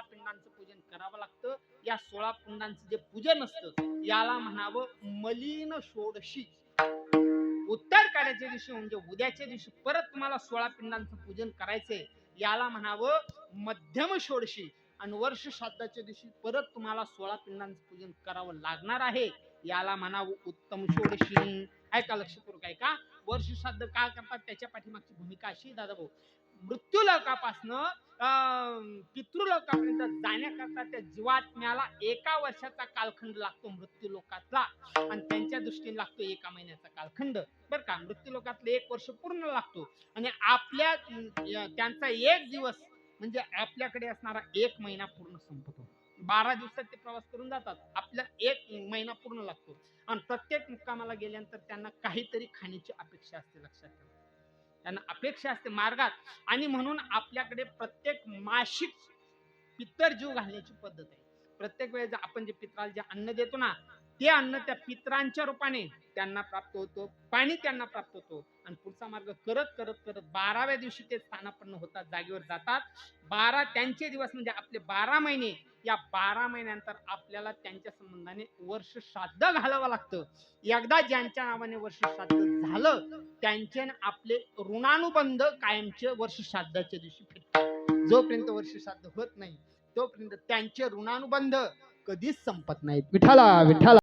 सोळा पिंडांचं पूजन करावं लागतं. या सोळा पिंडांचं जे पूजन असतं याला म्हणावं मलिन षोडशी. उत्तर काढायच्या दिवशी म्हणजे उद्याच्या दिवशी परत तुम्हाला सोळा पिंडांचं पूजन करायचंय. याला म्हणावं मध्यम षोडशी. आणि वर्ष श्राद्धाच्या दिवशी परत तुम्हाला सोळा पिंडांचं पूजन करावं लागणार आहे. याला म्हणावं उत्तम षोडशी. ऐका लक्षपूर्वक ऐका वर्ष श्राद्ध का करतात? त्याच्या पाठीमागची भूमिका अशी दादा भाऊ मृत्यू लोकापासनं अं, पितृलोकापर्यंत जाण्याकरता त्या जीवात्म्याला एका वर्षाचा कालखंड लागतो मृत्यू लोकातला आणि त्यांच्या दृष्टीने लागतो एका महिन्याचा कालखंड. बरं का? मृत्यू लोकातले एक वर्ष पूर्ण लागतो. आणि आपल्या त्यांचा एक दिवस म्हणजे आपल्याकडे असणारा एक महिना पूर्ण संपतो. बारा दिवसात ते प्रवास करून जातात. आपल्या एक महिना पूर्ण लागतो. आणि प्रत्येक मुक्कामाला गेल्यानंतर त्यांना काहीतरी खाण्याची अपेक्षा असते लक्षात ठेवा. त्यांना अपेक्षा असते मार्गात. आणि म्हणून आपल्याकडे प्रत्येक मासिक पितर जीव घालण्याची पद्धत आहे. प्रत्येक वेळेस आपण जे पित्राला जे अन्न देतो ना ते अन्न त्या पित्रांच्या रूपाने त्यांना प्राप्त होतो पाणी त्यांना प्राप्त होतो. आणि पुढचा मार्ग करत करत करत बाराव्या दिवशी ते स्थानापन्न होतात जागेवर जातात. बारा त्यांचे दिवस म्हणजे आपले बारा महिने या बारा महिन्यानंतर आपल्याला त्यांच्या संबंधाने वर्ष श्राद्ध घालावं लागतं. एकदा ज्यांच्या नावाने वर्ष श्राद्ध झालं त्यांचे आपले ऋणानुबंध कायमचे वर्ष श्राद्धाच्या दिवशी फिरतात जोपर्यंत वर्ष श्राद्ध होत नाही तोपर्यंत त्यांचे ऋणानुबंध कधीच संपत नाहीत. विठाला विठाला